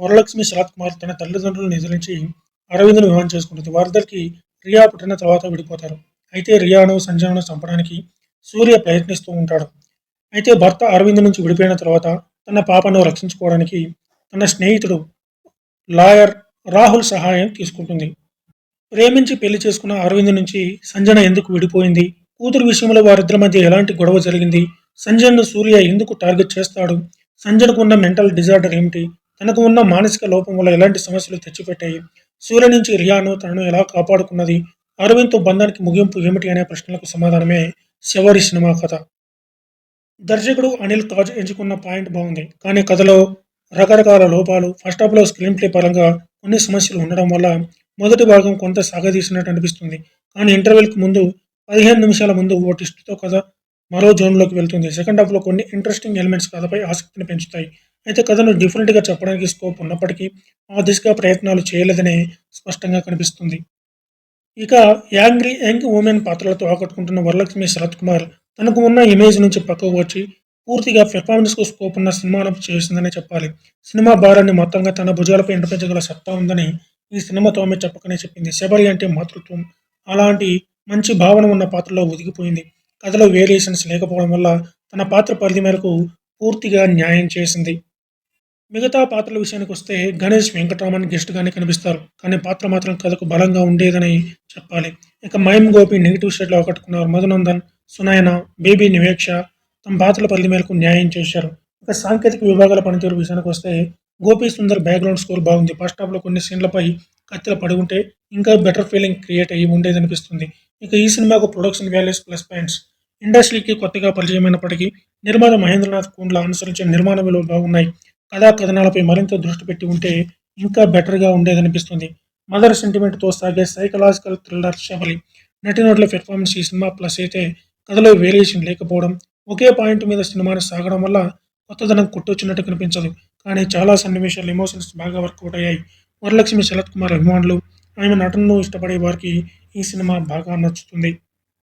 వరలక్ష్మి శరత్ కుమార్ తన తల్లిదండ్రులను నిధులించి అరవింద్ను వివాహం చేసుకుంటుంది. వారిద్దరికి రియా పుట్టిన తర్వాత విడిపోతారు. అయితే రియాను సంజయను చంపడానికి సూర్య ప్రయత్నిస్తూ ఉంటాడు. అయితే భర్త అరవింద్ నుంచి విడిపోయిన తర్వాత తన పాపను రక్షించుకోవడానికి తన స్నేహితుడు లాయర్ రాహుల్ సహాయం తీసుకుంటుంది. ప్రేమించి పెళ్ళి చేసుకున్న అరవింద్ నుంచి సంజన ఎందుకు విడిపోయింది? కూతురు విషయంలో వారిద్దరి మధ్య ఎలాంటి గొడవ జరిగింది? సంజయ్ను సూర్య ఎందుకు టార్గెట్ చేస్తాడు? సంజయ్కు ఉన్న మెంటల్ డిజార్డర్ ఏమిటి? తనకు ఉన్న మానసిక లోపం వల్ల ఎలాంటి సమస్యలు తెచ్చిపెట్టాయి? సూర్య నుంచి రియాను తనను ఎలా కాపాడుకున్నది? అరవింద్తో బంధానికి ముగింపు ఏమిటి అనే ప్రశ్నలకు సమాధానమే శివరి సినిమా కథ. దర్శకుడు అనిల్ తాజ్ ఎంచుకున్న పాయింట్ బాగుంది. కానీ కథలో రకరకాల లోపాలు ఫస్ట్ హాఫ్లో స్క్రీన్ ప్లే పరంగా కొన్ని సమస్యలు ఉండడం వల్ల మొదటి భాగం కొంత సాగదీసినట్టు అనిపిస్తుంది. కానీ ఇంటర్వెల్కి ముందు పదిహేను నిమిషాల ముందు ఓ ట్విస్ట్తో కథ మరో జోన్లోకి వెళ్తుంది. సెకండ్ హాఫ్లో కొన్ని ఇంట్రెస్టింగ్ ఎలిమెంట్స్ కథపై ఆసక్తిని పెంచుతాయి. అయితే కథను డిఫరెంట్గా చెప్పడానికి స్కోప్ ఉన్నప్పటికీ ఆ దిశగా ప్రయత్నాలు చేయలేదనే స్పష్టంగా కనిపిస్తుంది. ఇక యాంగ్రీ యంగ్ ఉమెన్ పాత్రలతో ఆకట్టుకుంటున్న వరలక్ష్మి శరత్ కుమార్ తనకు ఉన్న ఇమేజ్ నుంచి పక్కకు వచ్చి పూర్తిగా పెర్ఫార్మెన్స్కు స్కోప్ ఉన్న సినిమాను చేసిందనే చెప్పాలి. సినిమా భారాన్ని మొత్తంగా తన భుజాలపై ఎండపెంచగల సత్తా ఉందని ఈ సినిమాతో ఆమె చెప్పకనే చెప్పింది. శబరి అంటే మాతృత్వం. అలాంటి మంచి భావన ఉన్న పాత్రలో ఒదిగిపోయింది. కథలో వేరియేషన్స్ లేకపోవడం వల్ల తన పాత్ర పరిధి మేరకు పూర్తిగా న్యాయం చేసింది. మిగతా పాత్రల విషయానికి వస్తే గణేష్ వెంకటరామన్ గెస్ట్గానే కనిపిస్తారు. కానీ పాత్ర మాత్రం కథకు బలంగా ఉండేదని చెప్పాలి. ఇక మైమ్ గోపి నెగిటివ్ షేడ్లో ఆకట్టుకున్నారు మధునందన్ సునాయన బేబీ నివేక్ష తమ పాత్రల పరిధి మేరకు న్యాయం చేశారు. ఇక సాంకేతిక విభాగాల పనితీరు విషయానికి వస్తే గోపి సుందర్ బ్యాక్గ్రౌండ్ స్కోర్ బాగుంది. ఫస్ట్ హాఫ్లో కొన్ని సీన్లపై కత్తిలు పడి ఉంటే ఇంకా బెటర్ ఫీలింగ్ క్రియేట్ అయ్యి ఉండేది అనిపిస్తుంది ఇక ఈ సినిమాకు ప్రొడక్షన్ వాల్యూస్ ప్లస్ పాయింట్స్ ఇండస్ట్రీకి కొత్తగా పరిచయమైనప్పటికీ నిర్మాత మహేంద్రనాథ్ కుండ్ల అనుసరించిన నిర్మాణ విలువలు బాగున్నాయి. కథా కథనాలపై మరింత దృష్టి పెట్టి ఉంటే ఇంకా బెటర్గా ఉండేదనిపిస్తుంది. మదర్ సెంటిమెంట్తో సాగే సైకలాజికల్ థ్రిల్లర్ శబలి నటినటుల పెర్ఫార్మెన్స్ ఈ సినిమా ప్లస్ అయితే కథలో వేరియేషన్ లేకపోవడం ఒకే పాయింట్ మీద సినిమాని సాగడం వల్ల కొత్తదనం కొట్టొచ్చినట్టు కనిపించదు. కానీ చాలా సన్నివేశాలు ఎమోషన్స్ బాగా వర్కౌట్ అయ్యాయి. వరలక్ష్మి శరత్ కుమార్ అభిమానులు ఆమె నటనను ఇష్టపడే వారికి ఈ సినిమా బాగా నచ్చుతుంది.